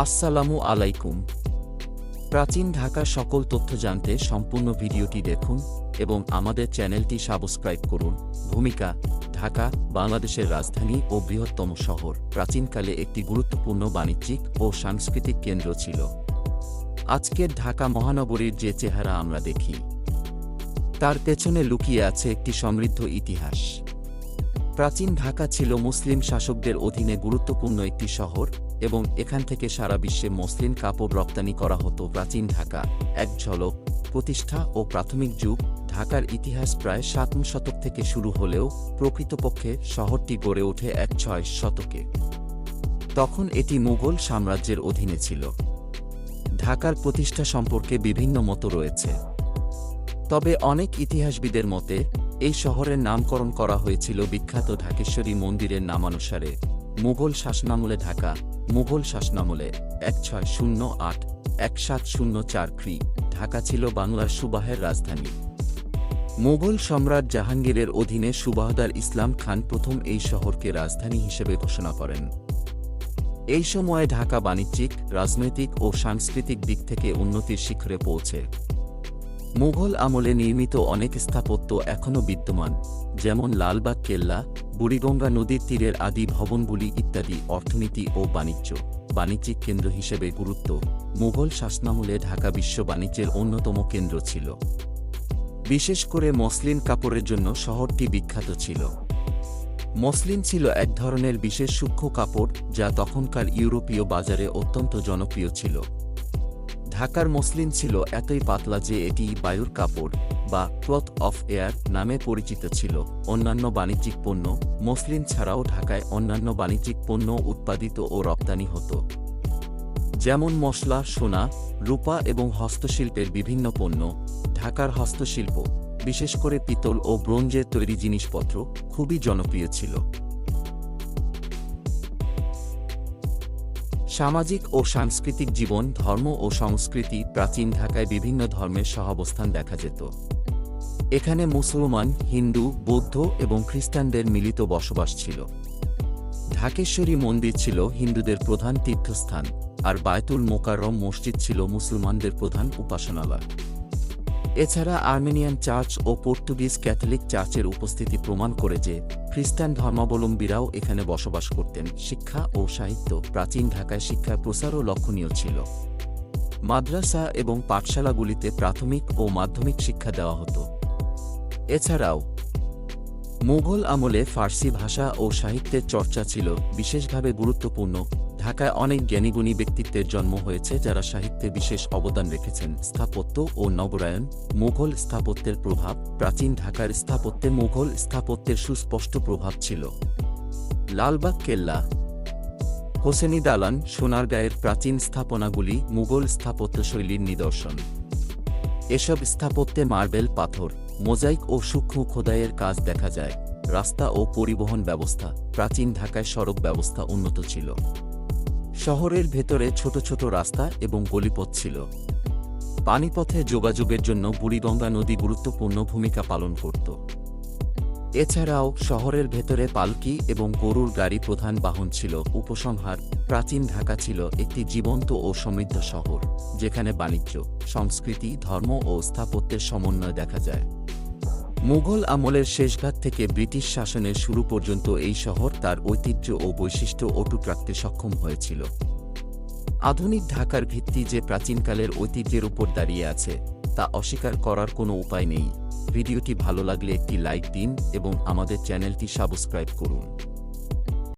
আসসালামু আলাইকুম। প্রাচীন ঢাকার সকল তথ্য জানতে সম্পূর্ণ ভিডিওটি দেখুন এবং আমাদের চ্যানেলটি সাবস্ক্রাইব করুন। ভূমিকা, ঢাকা, বাংলাদেশের রাজধানী ও বৃহত্তম শহর। প্রাচীনকালে একটি গুরুত্বপূর্ণ বাণিজ্যিক ও সাংস্কৃতিক কেন্দ্র ছিল। আজকের ঢাকা মহানগরীর যে চেহারা আমরা দেখি, তার পেছনে লুকিয়ে আছে একটি সমৃদ্ধ ইতিহাস। প্রাচীন ঢাকা ছিল মুসলিম শাসকদের অধীনে গুরুত্বপূর্ণ একটি শহর। এবং এখান থেকে সারা বিশ্বে মসলিন কাপড় রপ্তানি করা হতো প্রাচীন ঢাকা, এক ঝলক, প্রতিষ্ঠা ও প্রাথমিক যুগ, ঢাকার ইতিহাস প্রায় সাতম শতক থেকে শুরু হলেও প্রকৃতপক্ষে শহরটি গড়ে ওঠে এক ছয় শতকে। তখন এটি মুঘল সাম্রাজ্যের অধীনে ছিল। ঢাকার প্রতিষ্ঠা সম্পর্কে বিভিন্ন মত রয়েছে। তবে অনেক ইতিহাসবিদের মতে, এই শহরের নামকরণ করা হয়েছিল বিখ্যাত ঢাকেশ্বরী মন্দিরের নামানুসারে। মুঘল শাসনামলে ঢাকা মুঘল শাসনামলে এক ছয় শূন্য আট, এক সাত শূন্য চার খ্রি ঢাকা ছিল বাংলার সুবাহের রাজধানী। মুঘল সম্রাট জাহাঙ্গীরের অধীনে সুবাহদার ইসলাম খান প্রথম এই শহরকে রাজধানী হিসেবে ঘোষণা করেন। এই সময়ে ঢাকা বাণিজ্যিক, রাজনৈতিক ও সাংস্কৃতিক দিক থেকে উন্নতির শিখরে পৌঁছে। মুঘল আমলে নির্মিত অনেক স্থাপত্য এখনও বিদ্যমান, যেমন লালবাগ কেল্লা বুড়িগঙ্গা নদীর তীরের আদি ভবনগুলি ইত্যাদি অর্থনীতি ও বাণিজ্য, বাণিজ্যিক কেন্দ্র হিসেবে গুরুত্ব। মুঘল শাসনামলে ঢাকা বিশ্ব বাণিজ্যের অন্যতম কেন্দ্র ছিল। বিশেষ করে মসলিন কাপড়ের জন্য শহরটি বিখ্যাত ছিল। মসলিন ছিল এক ধরনের বিশেষ সূক্ষ্ম কাপড় যা তখনকার ইউরোপীয় বাজারে অত্যন্ত জনপ্রিয় ছিল। ঢাকার মসলিন ছিল এতই পাতলা যে এটি বায়ুর কাপড়, বা ক্লথ অফ এয়ার নামে পরিচিত ছিল। অন্যান্য বাণিজ্যিক পণ্য, মসলিন ছাড়াও ঢাকায় অন্যান্য বাণিজ্যিক পণ্য উৎপাদিত ও রপ্তানি হতো। যেমন মশলা, সোনা, রূপা এবং হস্তশিল্পের বিভিন্ন পণ্য, ঢাকার হস্তশিল্প, বিশেষ করে পিতল ও ব্রোঞ্জের তৈরি জিনিসপত্র, খুবই জনপ্রিয় ছিল। সামাজিক ও সাংস্কৃতিক জীবন, ধর্ম ও সংস্কৃতি প্রাচীন ঢাকায় বিভিন্ন ধর্মের সহাবস্থান দেখা যেত। এখানে মুসলমান, হিন্দু, বৌদ্ধ এবং খ্রিস্টানদের মিলিত বসবাস ছিল। ঢাকেশ্বরী মন্দির ছিল হিন্দুদের প্রধান তীর্থস্থান, আর বায়তুল মোকাররম মসজিদ ছিল মুসলমানদের প্রধান উপাসনালয়। এছাড়া আর্মেনিয়ান চার্চ ও পর্তুগিজ ক্যাথলিক চার্চের উপস্থিতি প্রমাণ করে যে খ্রিস্টান ধর্মাবলম্বীরাও এখানে বসবাস করতেন। শিক্ষা ও সাহিত্য প্রাচীন ঢাকায় শিক্ষার প্রসারও লক্ষণীয় ছিল। মাদ্রাসা এবং পাঠশালাগুলিতে প্রাথমিক ও মাধ্যমিক শিক্ষা দেওয়া হতো। এছাড়াও, মুঘল আমলে ফার্সি ভাষা ও সাহিত্যের চর্চা ছিল বিশেষভাবে গুরুত্বপূর্ণ। ঢাকায় অনেক জ্ঞানীগুণী ব্যক্তিত্বের জন্ম হয়েছে যারা সাহিত্যে বিশেষ অবদান রেখেছেন। স্থাপত্য ও নগরায়ন, মুঘল স্থাপত্যের প্রভাব, প্রাচীন ঢাকার স্থাপত্যে মুঘল স্থাপত্যের সুস্পষ্ট প্রভাব ছিল। লালবাগ, কেল্লা। হোসেনি দালান, সোনারগাঁয়ের প্রাচীন স্থাপনাগুলি, মুঘল স্থাপত্যশৈলীর নিদর্শন। এসব স্থাপত্যে মার্বেল, পাথর, মোজাইক ও সূক্ষ্ম খোদাইয়ের কাজ দেখা যায়। রাস্তা ও পরিবহন ব্যবস্থা, প্রাচীন ঢাকায় সড়ক ব্যবস্থা উন্নত ছিল। শহরের ভেতরে ছোট ছোট রাস্তা এবং গলিপথ ছিল। পানিপথে যোগাযোগের জন্য বুড়িগঙ্গা নদী গুরুত্বপূর্ণ ভূমিকা পালন করত। এছাড়াও শহরের ভেতরে পালকি এবং গরুর গাড়ি প্রধান বাহন ছিল। উপসংহার, প্রাচীন ঢাকা ছিল একটি জীবন্ত ও সমৃদ্ধ শহর, যেখানে বাণিজ্য, সংস্কৃতি, ধর্ম ও স্থাপত্যের সমন্বয় দেখা যায়। মুঘল আমলের শেষভাগ থেকে ব্রিটিশ শাসনের শুরু পর্যন্ত এই শহর তার ঐতিহ্য ও বৈশিষ্ট্য অটুট রাখতে সক্ষম হয়েছিল। আধুনিক ঢাকার ভিত্তি যে প্রাচীনকালের ঐতিহ্যের উপর দাঁড়িয়ে আছে, তা অস্বীকার করার কোনো উপায় নেই। ভিডিওটি ভালো লাগলে একটি লাইক দিন এবং আমাদের চ্যানেলটি সাবস্ক্রাইব করুন।